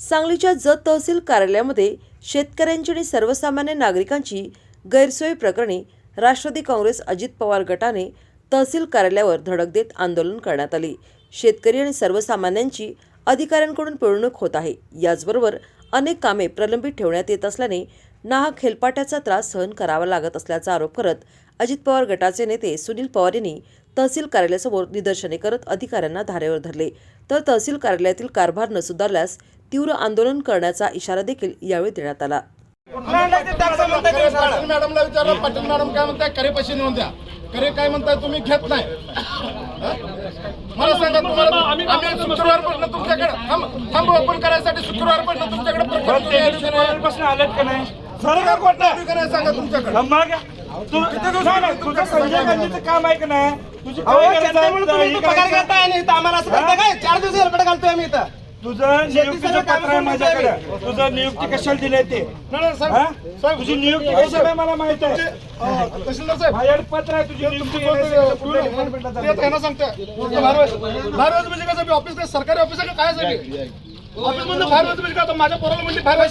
सांगलीच्या जत तहसील कार्यालयामध्ये शेतकऱ्यांची आणि सर्वसामान्य नागरिकांची गैरसोय प्रकरणी राष्ट्रवादी काँग्रेस अजित पवार गटाने तहसील कार्यालयावर धडक देत आंदोलन करण्यात आले. शेतकरी आणि सर्वसामान्यांची अधिकाऱ्यांकडून पिळवणूक होत आहे. याचबरोबर अनेक कामे प्रलंबित ठेवण्यात येत असल्याने नाहक हेलपाट्याचा त्रास सहन करावा लागत असल्याचा आरोप करत अजित पवार गटाचे नेते सुनील पवार यांनी तहसील कार्यालयासमोर निदर्शने करत अधिकाऱ्यांना धारेवर धरले. तर तहसील कार्यालयातील कारभार न सुधारल्यास तीव्र आंदोलन करण्याचा इशारा देखील यावेळी देण्यात आला. पाटील मॅडमला विचारलं पाटील मॅडम काय म्हणताय? करे पैसे नेऊन द्या. करे काय म्हणताय तुम्ही घेत नाही. हं? मला सांगा तुम्हाला आम्ही शुक्रवारपासून तुमच्याकडे थांब थांब ओपन करायसाठी. शुक्रवारपासून तुमच्याकडे प्रकरण यायचं नाही. पासून आलेत का नाही? करायला सांगा तुमच्याकडे. मग. तू सांग ना, तुझं संजय गांधीचं काम आहे का नाही? तुझी गरज आहे? आम्हाला असं करता काय? चार दिवस घालतोय आम्ही इथं. तुझं नियुक्तीचं पत्र आहे माझ्याकडे. तुझं नियुक्ती कशाला दिले ते? हा? साहेब तुझी नियुक्ती कशी आहे मला माहीत आहे. अं, तहसीलदार साहेब. माझ्याकडे पत्र आहे तुझी नियुक्ती केल्याचं कुठल्या डिपार्टमेंटला ते चाललंय? त्यांना सांगते बाहेर बाहेर म्हणजे कसं? ऑफिस सरकारी ऑफिस आहे का? काय आहे ऑफिस बाहेर म्हणजे काय? आता माझ्या पोराला म्हणजे बाहेर